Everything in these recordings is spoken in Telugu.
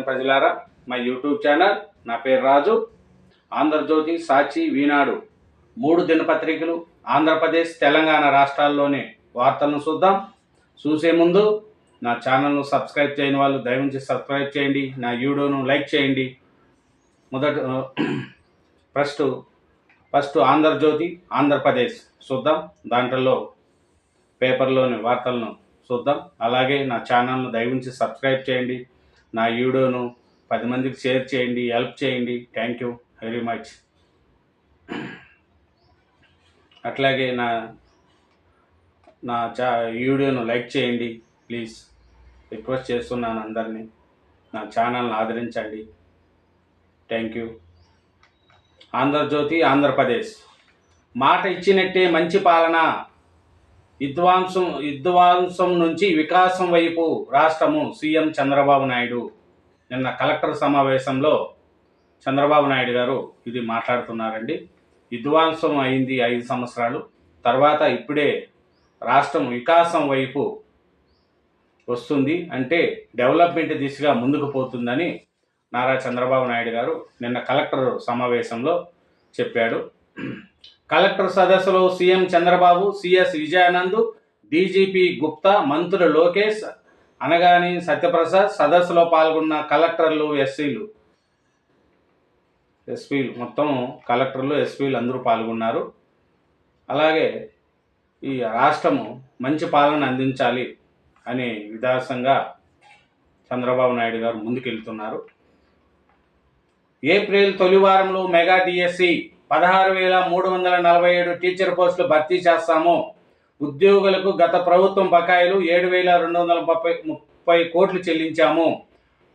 ప్రజలారా. మా యూట్యూబ్ ఛానల్ నా పేరు రాజు. ఆంధ్రజ్యోతి సాక్షి వీనాడు. మూడు దినపత్రికలు ఆంధ్రప్రదేశ్ తెలంగాణ రాష్ట్రాల్లోని వార్తలను చూద్దాం. చూసే ముందు నా ఛానల్ను సబ్స్క్రైబ్ చేయని వాళ్ళు దయవుంచి సబ్స్క్రైబ్ చేయండి. నా వీడియోను లైక్ చేయండి. మొదట ఫస్ట్ ఫస్ట్ ఆంధ్రజ్యోతి ఆంధ్రప్రదేశ్ చూద్దాం. దాంట్లో పేపర్లోని వార్తలను చూద్దాం. అలాగే నా ఛానల్ను దయవుంచి సబ్స్క్రైబ్ చేయండి. నా వీడియోను పది మందికి షేర్ చేయండి హెల్ప్ చేయండి. థ్యాంక్ యూ వెరీ మచ్ అట్లాగే నా నా చా వీడియోను లైక్ చేయండి ప్లీజ్ రిక్వెస్ట్ చేస్తున్నాను అందరినీ. నా ఛానల్ని ఆదరించండి. Thank you Andhrajyothi Andhra Pradesh. మాట ఇచ్చినట్టే మంచి పాలన. విద్వాంసం విద్వాంసం నుంచి వికాసం వైపు రాష్ట్రము సీఎం చంద్రబాబు నాయుడు. నిన్న కలెక్టర్ సమావేశంలో చంద్రబాబు నాయుడు గారు ఇది మాట్లాడుతున్నారండి. విద్వాంసం అయింది ఐదు సంవత్సరాలు. తర్వాత ఇప్పుడే రాష్ట్రం వికాసం వైపు వస్తుంది అంటే డెవలప్మెంట్ దిశగా ముందుకు పోతుందని నారా చంద్రబాబు నాయుడు గారు నిన్న కలెక్టర్ సమావేశంలో చెప్పాడు. కలెక్టర్ సదస్సులో CM Chandrababu CS Vijayanand DGP Gupta మంత్రులు లోకేష్ అనగాని సత్యప్రసాద్ సదస్సులో పాల్గొన్న కలెక్టర్లు ఎస్సీలు. ఎస్పీలు మొత్తం కలెక్టర్లు ఎస్పీలు అందరూ పాల్గొన్నారు. అలాగే ఈ రాష్ట్రము మంచి పాలన అందించాలి అనే విధాసంగా చంద్రబాబు నాయుడు గారు ముందుకెళ్తున్నారు. ఏప్రిల్ తొలి వారంలో మెగా డిఎస్సి పదహారు వేల మూడు వందల నలభై ఏడు టీచర్ పోస్టులు భర్తీ చేస్తాము. ఉద్యోగులకు గత ప్రభుత్వం బకాయిలు ఏడు వేల రెండు వందల ముప్పై ముప్పై కోట్లు చెల్లించాము.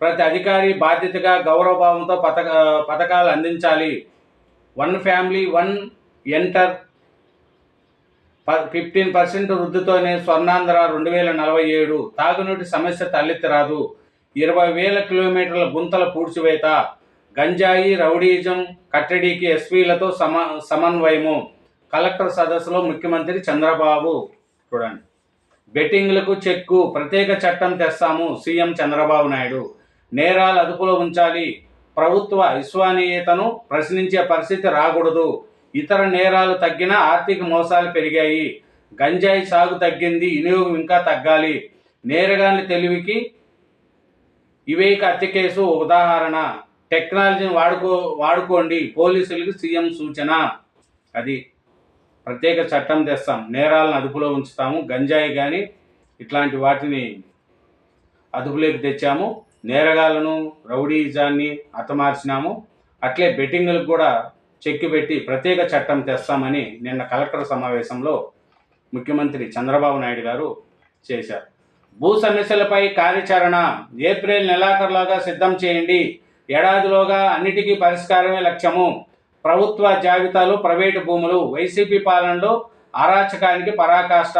ప్రతి అధికారి బాధ్యతగా గౌరవభావంతో పథక పథకాలు అందించాలి. One family one enter fifteen percent వృద్ధితోనే Swarnandhra రెండు వేల నలభై ఏడు. తాగునీటి సమస్య తలెత్తిరాదు ఇరవై వేల కిలోమీటర్ల గుంతల పూడ్చివేత. గంజాయి రౌడీజం కట్టడికి ఎస్పీలతో సమ సమన్వయము. కలెక్టర్ సదస్సులో ముఖ్యమంత్రి చంద్రబాబు చూడండి. బెట్టింగ్లకు చెక్కు ప్రత్యేక చట్టం తెస్తాము సీఎం చంద్రబాబు నాయుడు. నేరాలు అదుపులో ఉంచాలి. ప్రభుత్వ విశ్వనీయతను ప్రశ్నించే పరిస్థితి రాకూడదు. ఇతర నేరాలు తగ్గిన ఆర్థిక మోసాలు పెరిగాయి. గంజాయి సాగు తగ్గింది వినియోగం ఇంకా తగ్గాలి. నేరగాని తెలివికి ఇవేక హత్య కేసు ఉదాహరణ. టెక్నాలజీని వాడుకో వాడుకోండి. పోలీసులకు సీఎం సూచన. అది ప్రత్యేక చట్టం తెస్తాం. నేరాలను అదుపులో ఉంచుతాము. గంజాయి కానీ ఇట్లాంటి వాటిని అదుపులోకి తెచ్చాము. నేరగాళ్ళను రౌడీజాన్ని హతమార్చినాము. అట్లే బెట్టింగ్లకు కూడా చెక్కి పెట్టి ప్రత్యేక చట్టం తెస్తామని నిన్న కలెక్టర్ సమావేశంలో ముఖ్యమంత్రి చంద్రబాబు నాయుడు గారు చేశారు. భూ సమస్యలపై కార్యాచరణ ఏప్రిల్ నెలాఖరులాగా సిద్ధం చేయండి. ఏడాదిలోగా అన్నిటికీ పరిష్కారమే లక్ష్యము. ప్రభుత్వ జాబితాలు ప్రైవేటు భూములు వైసీపీ పాలనలో అరాచకానికి పరాకాష్ట.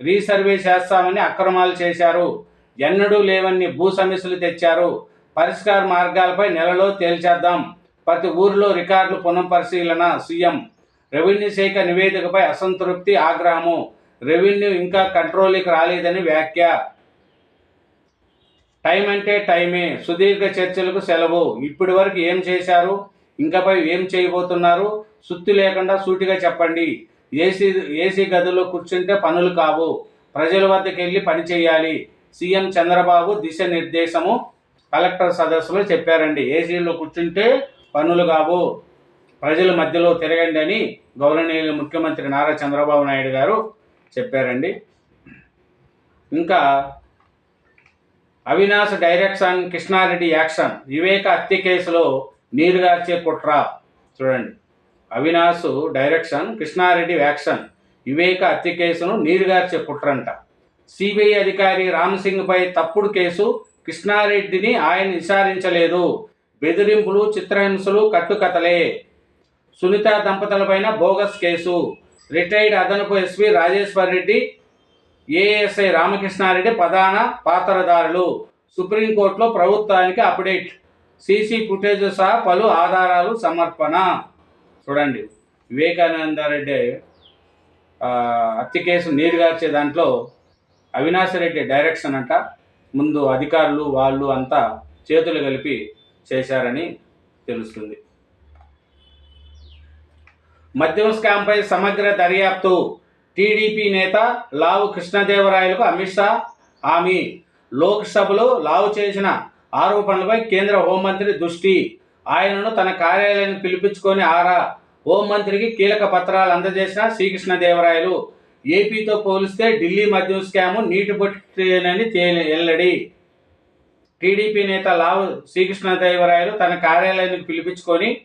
రీసర్వే చేస్తామని అక్రమాలు చేశారు. ఎన్నడూ లేవన్ని భూ సమస్యలు తెచ్చారు. పరిష్కార మార్గాలపై నెలలో తేల్చేద్దాం. ప్రతి ఊరిలో రికార్డులు పునఃపరిశీలన సీఎం. రెవెన్యూ శాఖ నివేదికపై అసంతృప్తి ఆగ్రహము. రెవెన్యూ ఇంకా కంట్రోల్కి రాలేదని వ్యాఖ్య. టైం అంటే టైమే. సుదీర్ఘ చర్చలకు సెలవు. ఇప్పటి వరకు ఏం చేశారు? ఇంకపై ఏం చేయబోతున్నారు? సుత్తి లేకుండా సూటిగా చెప్పండి. ఏసీ ఏసీ గదిలో కూర్చుంటే పనులు కావు. ప్రజల వద్దకు వెళ్ళి పని చేయాలి. సీఎం చంద్రబాబు దిశానిర్దేశము కలెక్టర్ సదస్సులో చెప్పారండి. ఏసీలో కూర్చుంటే పనులు కావు. ప్రజల మధ్యలో తిరగండి అని గౌరవనీయులు ముఖ్యమంత్రి నారా చంద్రబాబు నాయుడు గారు చెప్పారండి. ఇంకా అవినాష్ డైరెక్షన్ కృష్ణారెడ్డి యాక్షన్. వివేక హత్య కేసులో నీరుగార్చే కుట్ర. చూడండి. Avinash direction Krishna Reddy action. వివేక హత్య కేసును నీరుగార్చే కుట్రంట. సిబిఐ అధికారి రామ్ సింగ్పై తప్పుడు కేసు. కృష్ణారెడ్డిని ఆయన విచారించలేదు. బెదిరింపులు చిత్రహింసలు కట్టుకథలే. సునీత దంపతులపైన బోగస్ కేసు. రిటైర్డ్ అదనపు ఎస్పీ రాజేశ్వర్ రెడ్డి ఏఎస్ఐ రామకృష్ణారెడ్డి ప్రధాన పాత్రధారులు. సుప్రీంకోర్టులో ప్రభుత్వానికి అప్డేట్. సీసీ ఫుటేజ్ సహా పలు ఆధారాలు సమర్పణ. చూడండి. వివేకానంద రెడ్డి హత్య కేసు నీరుగార్చే దాంట్లో అవినాష్ రెడ్డి డైరెక్షన్ అంట. ముందు అధికారులు వాళ్ళు అంతా చేతులు కలిపి చేశారని తెలుస్తుంది. మద్యం స్కామ్పై సమగ్ర దర్యాప్తు. టీడీపీ నేత లావు కృష్ణదేవరాయలకు అమిత్ షా హామీ. లోక్సభలో లావు చేసిన ఆరోపణలపై కేంద్ర హోంమంత్రి దృష్టి. ఆయనను తన కార్యాలయానికి పిలిపించుకొని ఆరా. హోంమంత్రికి కీలక పత్రాలు అందజేసిన శ్రీకృష్ణదేవరాయలు. ఏపీతో పోలిస్తే ఢిల్లీ మద్యం స్కాము నీటి బొట్టేనని తేలి టీడీపీ నేత లావు శ్రీకృష్ణదేవరాయలు తన కార్యాలయానికి పిలిపించుకొని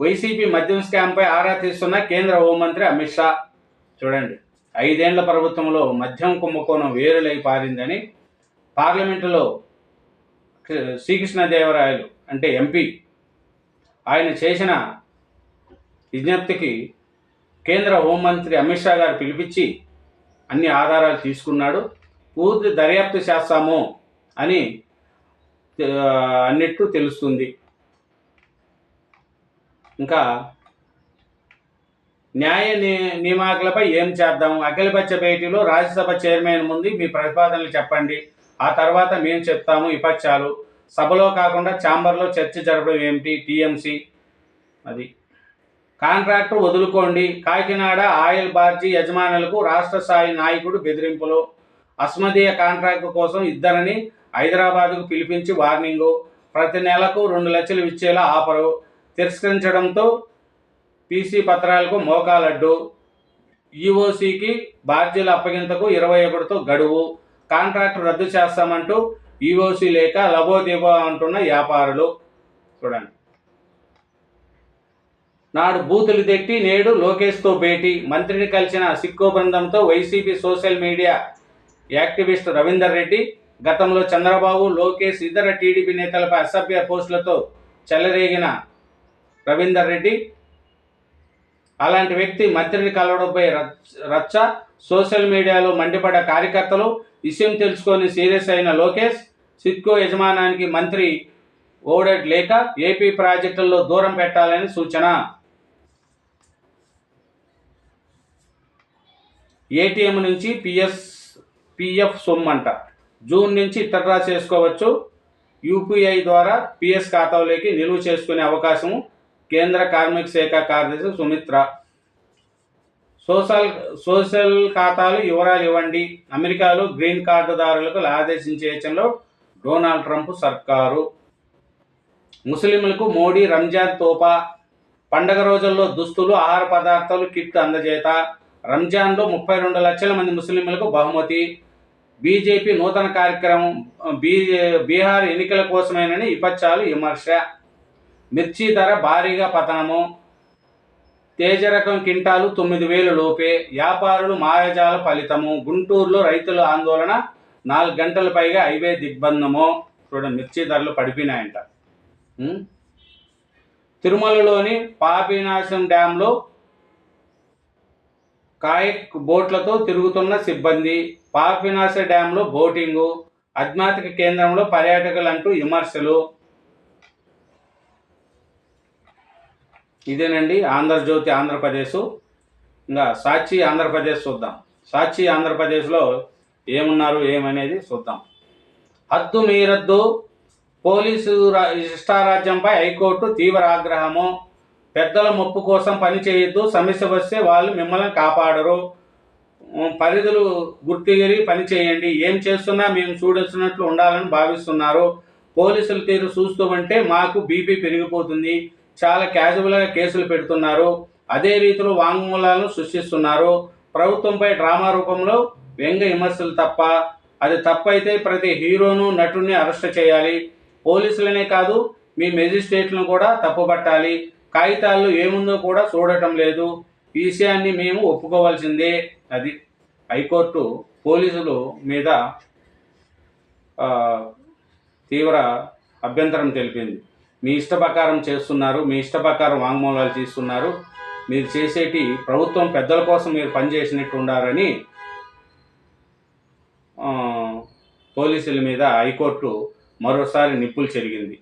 వైసీపీ మద్యం స్కామ్పై ఆరా తీస్తున్న కేంద్ర హోంమంత్రి అమిత్ షా. చూడండి. ఐదేండ్ల ప్రభుత్వంలో మద్యం కుంభకోణం వేరులై పారిందని పార్లమెంటులో శ్రీకృష్ణదేవరాయలు అంటే ఎంపీ ఆయన చేసిన విజ్ఞప్తికి కేంద్ర హోంమంత్రి అమిత్ షా గారు పిలిపించి అన్ని ఆధారాలు తీసుకున్నాడు. పూర్తి దర్యాప్తు చేస్తాము అని అన్నట్టు తెలుస్తుంది. ఇంకా న్యాయ ని- ఏం చేద్దాం? అఖిలపక్ష భేటీలో రాజ్యసభ చైర్మన్ ముందు మీ ప్రతిపాదనలు చెప్పండి. ఆ తర్వాత మేము చెప్తాము విపక్షాలు. సభలో కాకుండా ఛాంబర్లో చర్చ జరపడం ఏమిటి? టీఎంసీ. అది. కాంట్రాక్టు వదులుకోండి. కాకినాడ ఆయిల్ బార్జీ యజమానులకు రాష్ట్ర స్థాయి నాయకుడు బెదిరింపులు. అస్మదీయ కాంట్రాక్టు కోసం ఇద్దరిని హైదరాబాద్కు పిలిపించి వార్నింగు. ప్రతి నెలకు రెండు లక్షలు ఇచ్చేలా ఆఫరు తిరస్కరించడంతో పీసీ పత్రాలకు మోకాలడ్డు ఈఓసీకి బాధ్యుల అప్పగింతకు ఇరవై ఒకటితో గడువు. కాంట్రాక్ట్ రద్దు చేస్తామంటూ ఈఓసీ లేక లబోదిబో అంటున్న వ్యాపారులు. చూడండి. నాడు బూతులు తెట్టి నేడు లోకేష్తో భేటీ. మంత్రిని కలిసిన సిక్కో బృందంతో YCP social media activist Ravinder Reddy గతంలో చంద్రబాబు లోకేష్ ఇతర టీడీపీ నేతలపై అసభ్య పోస్టులతో చెలరేగిన రవీందర్ రెడ్డి అలాంటి వ్యక్తి మంత్రిని కలవడంపై రచ్చ- రచ్చ సోషల్ మీడియాలో మండిపడ్డ కార్యకర్తలు విషయం తెలుసుకొని సీరియస్ అయిన లోకేష్ సిట్కో యజమానానికి మంత్రి ఓడెట్ లేక ఏపీ ప్రాజెక్టుల్లో దూరం పెట్టాలని సూచన. ఏటీఎం నుంచి పిఎస్ పిఎఫ్ సొమ్ము అంట జూన్ నుంచి ఇతర చేసుకోవచ్చు. యూపీఐ ద్వారా పిఎస్ ఖాతాలోకి నిలువ చేసుకునే అవకాశం కేంద్ర కార్మిక శాఖ కార్యదర్శి సుమిత్ర. సోషల్ సోషల్ ఖాతాలు వివరాలు ఇవ్వండి. అమెరికాలో గ్రీన్ కార్డుదారులకు ఆదేశించే యోచనలో డొనాల్డ్ ట్రంప్ సర్కారు. ముస్లింలకు మోడీ రంజాన్ తోపా. పండగ రోజుల్లో దుస్తులు ఆహార పదార్థాలు కిట్ అందజేత. రంజాన్లో ముప్పై రెండు లక్షల మంది ముస్లింలకు బహుమతి. బీజేపీ నూతన కార్యక్రమం బీ బీహార్ ఎన్నికల కోసమేనని విపక్షాలు విమర్శ. మిర్చి ధర భారీగా పతనము. తేజ రకం కింటాలు తొమ్మిది వేలు లోపే. వ్యాపారులు మాయాజాల ఫలితము. గుంటూరులో రైతుల ఆందోళన నాలుగు గంటల పైగా హైవే దిగ్బంధము. చూడండి మిర్చి ధరలు పడిపోయినాయంట. తిరుమలలోని పాపినాశం డ్యాంలో కాయక్ బోట్లతో తిరుగుతున్న సిబ్బంది. పాపినాశ డ్యాంలో బోటింగు. అజ్ఞాతిక కేంద్రంలో పర్యాటకులంటూ విమర్శలు. ఇదేనండి ఆంధ్రజ్యోతి ఆంధ్రప్రదేశ్. ఇంకా సాక్షి ఆంధ్రప్రదేశ్ చూద్దాం. సాక్షి ఆంధ్రప్రదేశ్లో ఏమున్నారు ఏమనేది చూద్దాం. హద్దు మీరద్దు పోలీసు రా- ఇష్టారాజ్యంపై హైకోర్టు తీవ్ర ఆగ్రహము. పెద్దల మొప్పు కోసం పని చేయొద్దు సమస్య వస్తే వాళ్ళు మిమ్మల్ని కాపాడరు. పరిధులు గుర్తిగిరి పని చేయండి. ఏం చేస్తున్నా మేము చూడాల్సినట్లు ఉండాలని భావిస్తున్నారు. పోలీసుల తీరు చూస్తూ ఉంటే మాకు బీపీ పెరిగిపోతుంది. చాలా క్యాజువల్గా కేసులు పెడుతున్నారు. అదే రీతిలో వాంగ్మూలాలను సృష్టిస్తున్నారు. ప్రభుత్వంపై డ్రామా రూపంలో వ్యంగ్య విమర్శలు తప్ప అది తప్పైతే ప్రతి హీరోను నటుడిని అరెస్ట్ చేయాలి. పోలీసులనే కాదు మీ మెజిస్ట్రేట్లను కూడా తప్పుపట్టాలి. కాగితాల్లో ఏముందో కూడా చూడటం లేదు. ఈ విషయాన్ని మేము ఒప్పుకోవాల్సిందే అది. హైకోర్టు పోలీసులు మీద తీవ్ర అభ్యంతరం తెలిపింది. మీ ఇష్ట ప్రకారం చేస్తున్నారు మీ ఇష్ట ప్రకారం వాంగ్మూలాలు తీస్తున్నారు మీరు చేసేటి ప్రభుత్వం పెద్దల కోసం మీరు పనిచేసినట్టు ఉండాలని పోలీసుల మీద హైకోర్టు మరోసారి నిప్పులు చెరిగింది.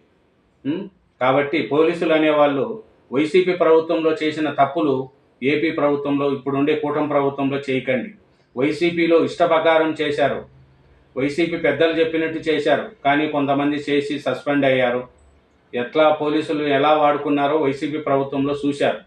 కాబట్టి పోలీసులు అనేవాళ్ళు వైసీపీ ప్రభుత్వంలో చేసిన తప్పులు ఏపీ ప్రభుత్వంలో ఇప్పుడుండే కూటమి ప్రభుత్వంలో చేయకండి. వైసీపీలో ఇష్ట ప్రకారం చేశారు. వైసీపీ పెద్దలు చెప్పినట్టు చేశారు. కానీ కొంతమంది చేసి సస్పెండ్ అయ్యారు. ఎట్లా పోలీసులు ఎలా వాడుకున్నారో వైసీపీ ప్రభుత్వంలో చూశారు.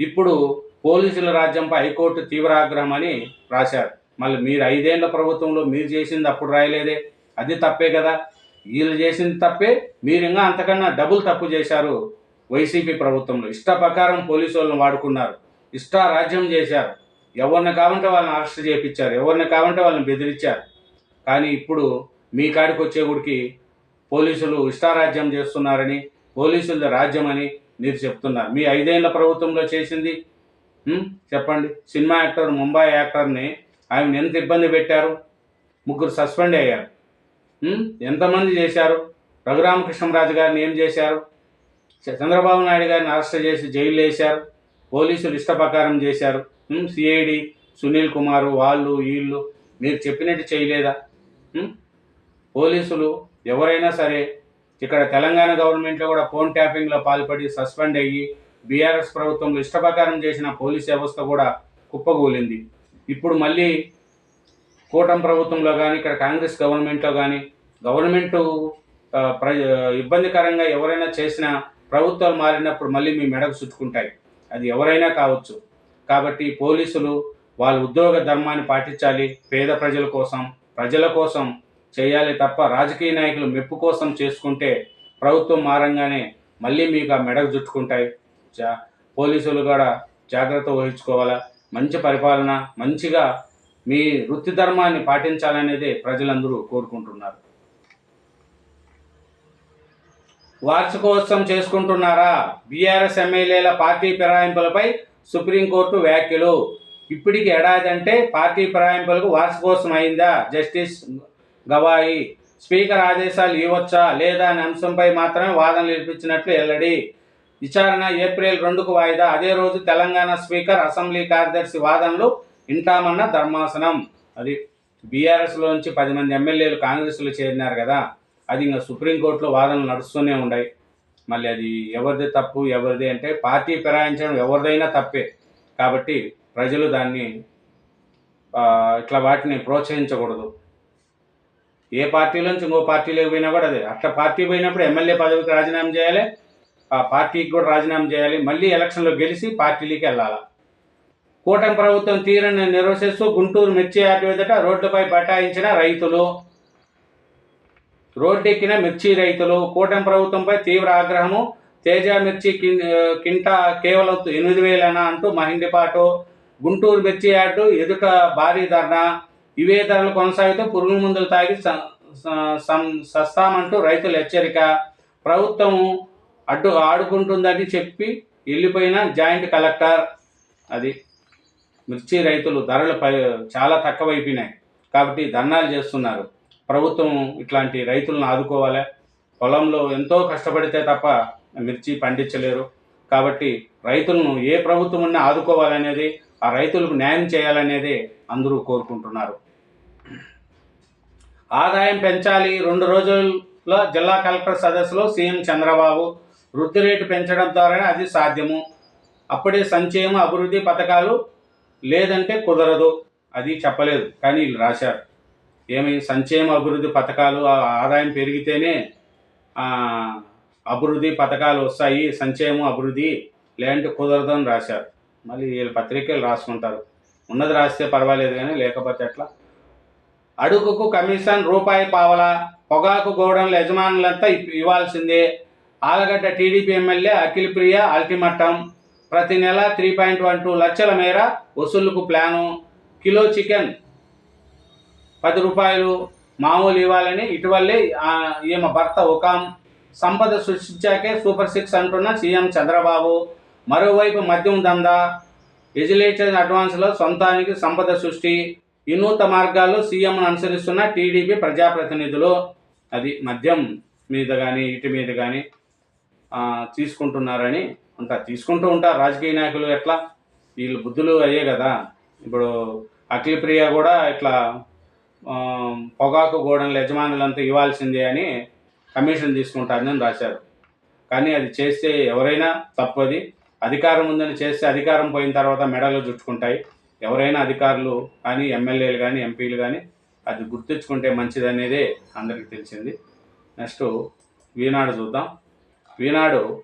ఇప్పుడు పోలీసుల రాజ్యంపై హైకోర్టు తీవ్ర ఆగ్రహం అని రాశారు. మళ్ళీ మీరు ఐదేళ్ళ ప్రభుత్వంలో మీరు చేసింది అప్పుడు రాయలేదే. అది తప్పే కదా. వీళ్ళు చేసింది తప్పే. మీరు ఇంకా అంతకన్నా డబుల్ తప్పు చేశారు వైసీపీ ప్రభుత్వంలో. ఇష్ట ప్రకారం పోలీసు వాళ్ళని వాడుకున్నారు. ఇష్ట రాజ్యం చేశారు. ఎవరిని కావంటే వాళ్ళని అరెస్ట్ చేయించారు ఎవరిని కావంటే వాళ్ళని బెదిరించారు. కానీ ఇప్పుడు మీ కాడికి వచ్చేగుడికి పోలీసులు ఇష్టారాజ్యం చేస్తున్నారని పోలీసుల రాజ్యం అని మీరు చెప్తున్నారు. మీ ఐదేళ్ళ ప్రభుత్వంలో చేసింది చెప్పండి. సినిమా యాక్టర్ ముంబై యాక్టర్ని ఆయన ఎంత ఇబ్బంది పెట్టారు? ముగ్గురు సస్పెండ్ అయ్యారు. ఎంతమంది చేశారు? రఘురామకృష్ణరాజు గారిని ఏం చేశారు? చంద్రబాబు నాయుడు గారిని అరెస్ట్ చేసి జైలు వేశారు. పోలీసులు ఇష్టప్రకారం చేశారు. సిఐడి సునీల్ కుమారు వాళ్ళు వీళ్ళు మీరు చెప్పినట్టు చేయలేదా? పోలీసులు ఎవరైనా సరే ఇక్కడ తెలంగాణ గవర్నమెంట్లో కూడా ఫోన్ ట్యాపింగ్లో పాల్పడి సస్పెండ్ అయ్యి బీఆర్ఎస్ ప్రభుత్వంలో ఇష్టప్రకారం చేసిన పోలీస్ వ్యవస్థ కూడా కుప్పగూలింది ఇప్పుడు మళ్ళీ కూటమి ప్రభుత్వంలో కానీ ఇక్కడ కాంగ్రెస్ గవర్నమెంట్లో కానీ గవర్నమెంట్ ప్ర ఇబ్బందికరంగా ఎవరైనా చేసినా ప్రభుత్వాలు మారినప్పుడు మళ్ళీ మీ మెడకు చుట్టుకుంటాయి. అది ఎవరైనా కావచ్చు. కాబట్టి పోలీసులు వాళ్ళ ఉద్యోగ ధర్మాన్ని పాటించాలి. పేద ప్రజల కోసం ప్రజల కోసం చేయాలి తప్ప రాజకీయ నాయకులు మెప్పు కోసం చేసుకుంటే ప్రభుత్వం మారంగానే మళ్ళీ మీకు ఆ మెడకు చుట్టుకుంటాయి. జా పోలీసులు కూడా జాగ్రత్త వహించుకోవాలా? మంచి పరిపాలన మంచిగా మీ వృత్తి ధర్మాన్ని పాటించాలనేదే ప్రజలందరూ కోరుకుంటున్నారు. వార్షికోత్సవం చేసుకుంటున్నారా? బీఆర్ఎస్ ఎమ్మెల్యేల పార్టీ ఫిరాయింపులపై సుప్రీంకోర్టు వ్యాఖ్యలు. ఇప్పటికి ఏడాది అంటే పార్టీ ఫిరాయింపులకు వార్షికోత్సవం అయిందా? జస్టిస్ గవాయి. స్పీకర్ ఆదేశాలు ఇవ్వచ్చా లేదా అనే అంశంపై మాత్రమే వాదనలు వినిపించినట్లు వెల్లడి. విచారణ ఏప్రిల్ రెండుకు వాయిదా. అదే రోజు తెలంగాణ స్పీకర్ అసెంబ్లీ కార్యదర్శి వాదనలు వింటామన్న ధర్మాసనం. అది బీఆర్ఎస్లోంచి పది మంది ఎమ్మెల్యేలు కాంగ్రెస్లో చేరినారు కదా. అది ఇంకా సుప్రీంకోర్టులో వాదనలు నడుస్తూనే ఉన్నాయి మళ్ళీ అది ఎవరిది తప్పు ఎవరిది అంటే పార్టీ ఫిరాయించడం ఎవరిదైనా తప్పే. కాబట్టి ప్రజలు దాన్ని ఇట్లా వాటిని ప్రోత్సహించకూడదు. ఏ పార్టీలోంచి ఇంకో పార్టీలోకి పోయినా కూడా అదే. అట్లా పార్టీ పోయినప్పుడు ఎమ్మెల్యే పదవికి రాజీనామా చేయాలి ఆ పార్టీకి కూడా రాజీనామా చేయాలి మళ్ళీ ఎలక్షన్లో గెలిచి పార్టీలకి వెళ్ళాలి? కూటమి ప్రభుత్వం తీరని నిర్వహిస్తూ గుంటూరు మిర్చి యార్డు ఎదుట రోడ్లపై బటాయించిన రైతులు రోడ్డెక్కిన మిర్చి రైతులు కూటమి ప్రభుత్వంపై తీవ్ర ఆగ్రహము తేజ మిర్చి కింటా కేవలం ఎనిమిది వేలనా అంటూ మహిండిపాటు గుంటూరు మిర్చి యార్డు ఎదుట భారీ ధర్నా ఇవే ధరలు కొనసాగితే పురుగుల మందులు తాగి స- సస్తామంటూ రైతుల హెచ్చరిక. ప్రభుత్వం అడ్డు ఆడుకుంటుందని చెప్పి వెళ్ళిపోయిన జాయింట్ కలెక్టర్ అది. మిర్చి రైతులు ధరలు పై చాలా తక్కువైపోయినాయి. కాబట్టి ధర్నాలు చేస్తున్నారు. ప్రభుత్వం ఇట్లాంటి రైతులను ఆదుకోవాలి. పొలంలో ఎంతో కష్టపడితే తప్ప మిర్చి పండించలేరు. కాబట్టి రైతులను ఏ ప్రభుత్వం ఉన్నా ఆదుకోవాలనేది ఆ రైతులకు న్యాయం చేయాలనేది అందరూ కోరుకుంటున్నారు. ఆదాయం పెంచాలి. రెండు రోజుల్లో జిల్లా కలెక్టర్ సదస్సులో సీఎం చంద్రబాబు వృద్ధి రేటు పెంచడం ద్వారానే అది సాధ్యము. అప్పుడే సంక్షేమ అభివృద్ధి పథకాలు లేదంటే కుదరదు. అది చెప్పలేదు కానీ వీళ్ళు రాశారు. ఏమి సంక్షేమ అభివృద్ధి పథకాలు ఆ ఆదాయం పెరిగితేనే అభివృద్ధి పథకాలు వస్తాయి సంక్షేమం అభివృద్ధి లేదంటే కుదరదు అని రాశారు. మళ్ళీ వీళ్ళు పత్రికలు రాసుకుంటారు. ఉన్నది రాస్తే పర్వాలేదు కానీ లేకపోతే ఎట్లా? అడుగుకు కమిషన్ రూపాయి పావల పొగాకు గోడౌన్ల యజమానులంతా ఇవ్వాల్సిందే. Allagadda TDP MLA Akhila Priya ultimatum ప్రతి నెల త్రీ పాయింట్ వన్ టూ లక్షల మేర వసూళ్ళకు ప్లాను. కిలో చికెన్ పది రూపాయలు మామూలు ఇవ్వాలని ఇటీవలే ఈమె భర్త ఒకాం సంపద సృష్టించాకే సూపర్ సిక్స్ అంటున్న సీఎం చంద్రబాబు. మరోవైపు మద్యం దందా. ఎజిలేటెడ్ అడ్వాన్స్లో సొంతానికి సంపద సృష్టి. వినూత మార్గాల్లో సీఎంను అనుసరిస్తున్న టీడీపీ ప్రజాప్రతినిధులు అది మద్యం మీద కానీ ఇటు మీద కానీ తీసుకుంటున్నారని అంతా తీసుకుంటూ ఉంటారు. రాజకీయ నాయకులు ఎట్లా? వీళ్ళు బుద్ధులు అయ్యే కదా. ఇప్పుడు అఖిలప్రియ కూడా ఇట్లా పొగాకు గోడల యజమానులంతా ఇవ్వాల్సిందే అని కమిషన్ తీసుకుంటారని రాశారు. కానీ అది చేస్తే ఎవరైనా తప్పది. అధికారం ఉందని చేస్తే అధికారం పోయిన తర్వాత మెడలు చుట్టుకుంటాయి. ఎవరైనా అధికారులు కానీ ఎమ్మెల్యేలు కానీ ఎంపీలు కానీ అది గుర్తించుకుంటే మంచిది అందరికీ తెలిసింది. నెక్స్ట్ ఈనాడు చూద్దాం. ఈనాడు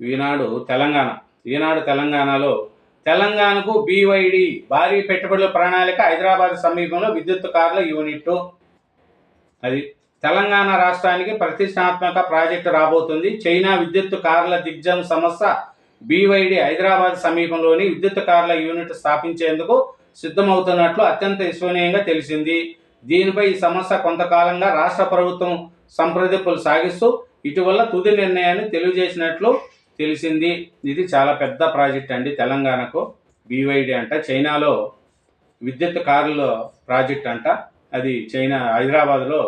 ఈనాడు తెలంగాణ. ఈనాడు తెలంగాణలో తెలంగాణకు బీవైడి భారీ పెట్టుబడుల ప్రణాళిక హైదరాబాద్ సమీపంలో విద్యుత్ కార్ల యూనిట్. అది తెలంగాణ రాష్ట్రానికి ప్రతిష్టాత్మక ప్రాజెక్టు రాబోతుంది. చైనా విద్యుత్ కార్ల దిగ్జం సంస్థ బీవైడి హైదరాబాద్ సమీపంలోని విద్యుత్ కార్ల యూనిట్ స్థాపించేందుకు సిద్ధమవుతున్నట్లు అత్యంత విశ్వనీయంగా తెలిసింది. దీనిపై ఈ సమస్య కొంతకాలంగా రాష్ట్ర ప్రభుత్వం సంప్రదింపులు సాగిస్తూ ఇటీవల తుది నిర్ణయాన్ని తెలియజేసినట్లు తెలిసింది. ఇది చాలా పెద్ద ప్రాజెక్ట్ అండి తెలంగాణకు. బీవైడి అంట చైనాలో విద్యుత్ కార్ల ప్రాజెక్ట్ అంట. అది చైనా హైదరాబాద్లో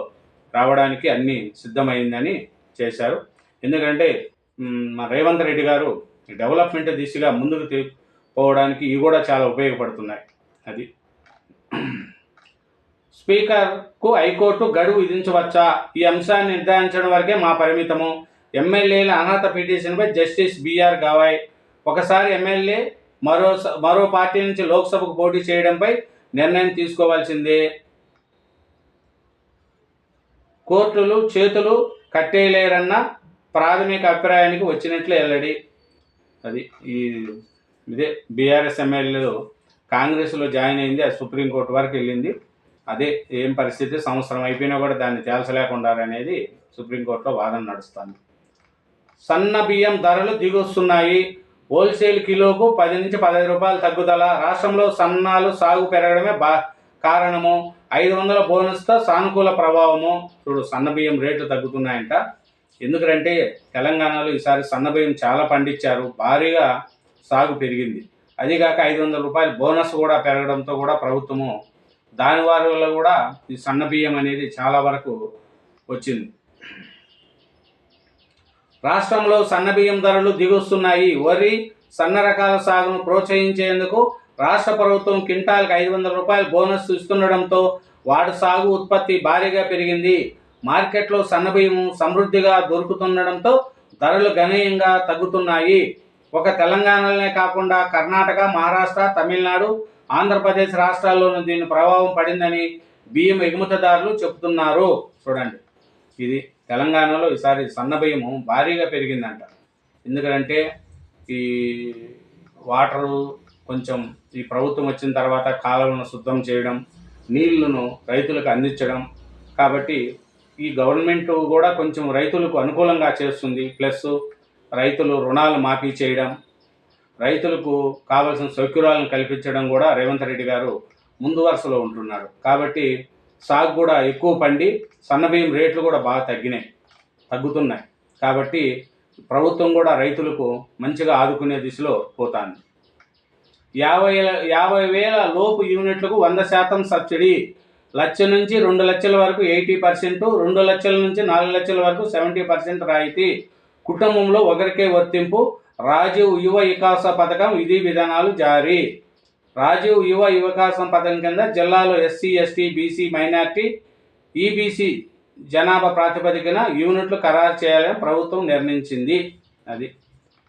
రావడానికి అన్ని సిద్ధమైందని చేశారు. ఎందుకంటే మా రేవంత్ రెడ్డి గారు డెవలప్మెంట్ దిశగా ముందుకు పోవడానికి ఇవి కూడా చాలా ఉపయోగపడుతున్నాయి. అది. స్పీకర్కు హైకోర్టు గడువు విధించవచ్చా? ఈ అంశాన్ని నిర్ధారించడం వరకే మా పరిమితము. ఎమ్మెల్యేల అనర్హత పిటిషన్పై జస్టిస్ బిఆర్ గవాయ్. ఒకసారి ఎమ్మెల్యే మరో మరో పార్టీ నుంచి లోక్సభకు పోటీ చేయడంపై నిర్ణయం తీసుకోవాల్సిందే. కోర్టులు చేతులు కట్టేయలేరన్న ప్రాథమిక అభిప్రాయానికి వచ్చినట్లు వెల్లడి. అది ఈ ఇదే బీఆర్ఎస్ ఎమ్మెల్యేలు కాంగ్రెస్లో జాయిన్ అయింది అది సుప్రీంకోర్టు వరకు వెళ్ళింది. అదే ఏం పరిస్థితి? సంవత్సరం అయిపోయినా కూడా దాన్ని తేల్చలేకుండా అనేది సుప్రీంకోర్టులో వాదన నడుస్తుంది. సన్న బియ్యం ధరలు దిగొస్తున్నాయి. హోల్సేల్ కిలోకు పది నుంచి పదహైదు రూపాయలు తగ్గుదల. రాష్ట్రంలో సన్నాలు సాగు పెరగడమే బా కారణము. ఐదు వందల బోనస్తో సానుకూల ప్రభావము. చూడు సన్న బియ్యం రేట్లు తగ్గుతున్నాయంట. ఎందుకంటే తెలంగాణలో ఈసారి సన్నబియ్యం చాలా పండించారు. భారీగా సాగు పెరిగింది. అదిగాక ఐదు వందల రూపాయలు బోనస్ కూడా పెరగడంతో కూడా ప్రభుత్వము దాని వల్ల కూడా ఈ సన్న బియ్యం అనేది చాలా వరకు వచ్చింది. రాష్ట్రంలో సన్నబియ్యం ధరలు దిగొస్తున్నాయి. వరి సన్న రకాల సాగును ప్రోత్సహించేందుకు రాష్ట్ర ప్రభుత్వం క్వింటాల్కి ఐదు వందల రూపాయలు బోనస్ ఇస్తుండడంతో వాటి సాగు ఉత్పత్తి భారీగా పెరిగింది. మార్కెట్లో సన్నబియ్యం సమృద్ధిగా దొరుకుతుండడంతో ధరలు గణనీయంగా తగ్గుతున్నాయి. ఒక తెలంగాణలోనే కాకుండా కర్ణాటక మహారాష్ట్ర తమిళనాడు ఆంధ్రప్రదేశ్ రాష్ట్రాల్లోనూ దీని ప్రభావం పడిందని బియ్యం ఎగుమతిదారులు చెబుతున్నారు. చూడండి. ఇది తెలంగాణలో ఈసారి సన్నబియ్యము భారీగా పెరిగిందంట. ఎందుకంటే ఈ వాటరు కొంచెం ఈ ప్రభుత్వం వచ్చిన తర్వాత కాలువలను శుద్ధం చేయడం నీళ్ళను రైతులకు అందించడం. కాబట్టి ఈ గవర్నమెంట్ కూడా కొంచెం రైతులకు అనుకూలంగా చేస్తుంది. ప్లస్ రైతులు రుణాలు మాఫీ చేయడం రైతులకు కావలసిన సౌకర్యాలను కల్పించడం కూడా రేవంత్ రెడ్డి గారు ముందు వరుసలో ఉంటున్నారు. కాబట్టి సాగు కూడా ఎక్కువ పండి సన్నబియ్యం రేట్లు కూడా బాగా తగ్గినాయి తగ్గుతున్నాయి. కాబట్టి ప్రభుత్వం కూడా రైతులకు మంచిగా ఆదుకునే దిశలో పోతాంది. యాభై యాభై వేల లోపు యూనిట్లకు వంద శాతం సబ్సిడీ లక్ష నుంచి రెండు లక్షల వరకు ఎయిటీ పర్సెంట్ రెండు లక్షల నుంచి నాలుగు లక్షల వరకు సెవెంటీ పర్సెంట్ రాయితీ. కుటుంబంలో ఒకరికే వర్తింపు. రాజీవ్ యువ వికాస పథకం విధి విధానాలు జారీ. రాజీవ్ యువ వికాసం పథకం కింద జిల్లాలో SC ST BC minority EBC జనాభా ప్రాతిపదికన యూనిట్లు ఖరారు చేయాలని ప్రభుత్వం నిర్ణయించింది. అది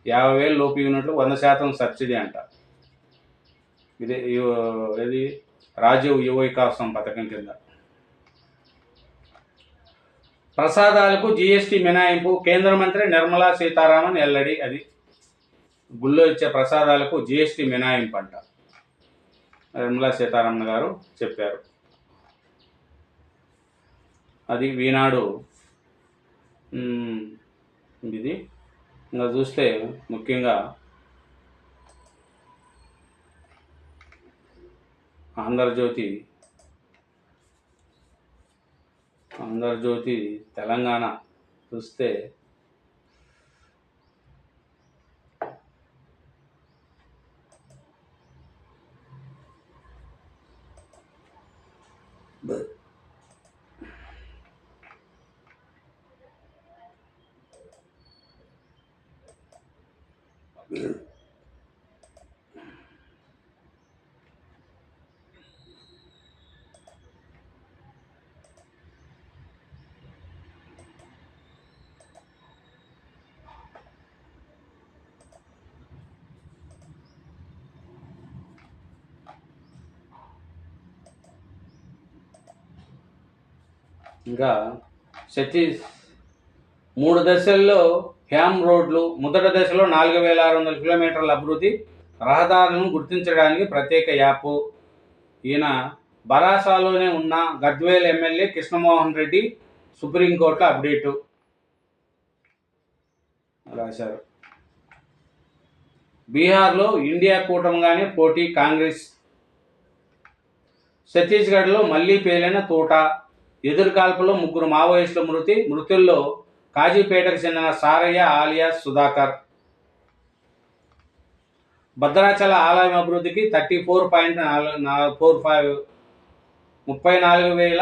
యాభై వేల లోపు యూనిట్లు వంద శాతం సబ్సిడీ అంట. ఇది ఇది రాజీవ్ యువ వికాసం పథకం కింద. ప్రసాదాలకు జీఎస్టీ మినాయింపు కేంద్ర మంత్రి నిర్మలా సీతారామన్ ఎల్లడి అది. గుళ్ళో ఇచ్చే ప్రసాదాలకు జీఎస్టీ మినహాయింపు అంట. నిర్మలా సీతారామన్ గారు చెప్పారు. అది ఈనాడు ఇది. ఇంకా చూస్తే ముఖ్యంగా आंध्रज्योति आंध्रज्योति आंध्र ज्योति तेलंगाना चुस्ते but ఇంకా సతీష్ మూడు దశల్లో హ్యామ్ రోడ్లు మొదటి దశలో నాలుగు వేల ఆరు వందల కిలోమీటర్ల అభివృద్ధి రహదారులను గుర్తించడానికి ప్రత్యేక యాప్. ఈయన బరాసాలోనే ఉన్న గద్వేల్ ఎమ్మెల్యే కృష్ణమోహన్ రెడ్డి సుప్రీంకోర్టులో అప్డేటు రాశారు. బీహార్లో ఇండియా కూటమిగానే పోటీ కాంగ్రెస్. ఛత్తీస్గఢ్లో మళ్ళీ పేలిన తోట ఎదురుకాల్పులో ముగ్గురు మావోయిస్టుల మృతి మృతుల్లో కాజీపేటకు చెందిన సారయ్య ఆలియా సుధాకర్. భద్రాచల ఆలయం అభివృద్ధికి థర్టీ ఫోర్ పాయింట్ నాలుగు ఫోర్ ఫైవ్ ముప్పై నాలుగు వేల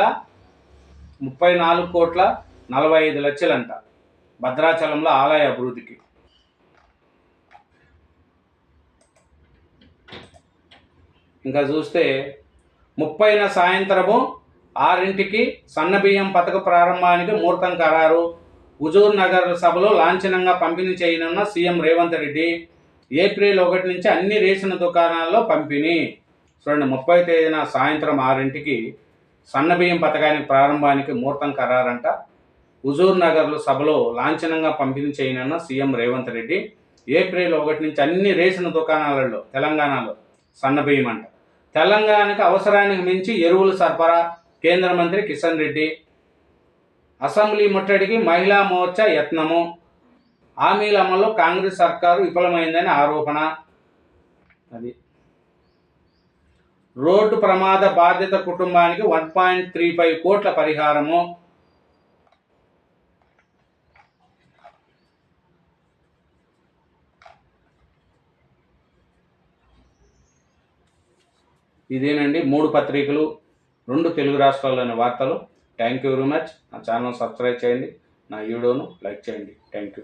ముప్పై నాలుగు కోట్ల నలభై ఐదు లక్షలంట భద్రాచలంలో ఆలయ అభివృద్ధికి. ఇంకా చూస్తే ముప్పైన సాయంత్రము ఆరింటికి సన్నబియ్యం పథక ప్రారంభానికి ముహూర్తం ఖరారు హుజూర్ నగర్ సభలో లాంఛనంగా పంపిణీ చేయనున్న సీఎం రేవంత్ రెడ్డి ఏప్రిల్ ఒకటి నుంచి అన్ని రేషన్ దుకాణాల్లో పంపిణీ. చూడండి ముప్పై తేదీన సాయంత్రం ఆరింటికి సన్నబియ్యం పథకానికి ప్రారంభానికి ముహూర్తం ఖరారంట హుజూర్ నగర్లో సభలో లాంఛనంగా పంపిణీ చేయనున్న సీఎం రేవంత్ రెడ్డి ఏప్రిల్ ఒకటి నుంచి అన్ని రేషన్ దుకాణాలలో తెలంగాణలో సన్నబియ్యం అంట తెలంగాణకు అవసరానికి మించి ఎరువులు సరఫరా కేంద్ర మంత్రి కిషన్ రెడ్డి. అసెంబ్లీ ముట్టడికి మహిళా మోర్చా యత్నము. హామీల అమల్లో కాంగ్రెస్ సర్కారు విఫలమైందని ఆరోపణ. అది. రోడ్డు ప్రమాద బాధ్యత కుటుంబానికి వన్ పాయింట్ త్రీ ఫైవ్ కోట్ల పరిహారము. ఇదేనండి మూడు పత్రికలు. రెండు తెలుగు రాష్ట్రాల్లోని వార్తలు. థ్యాంక్ యూ వెరీ మచ్ నా ఛానల్ సబ్స్క్రైబ్ చేయండి. నా వీడియోను లైక్ చేయండి. Thank you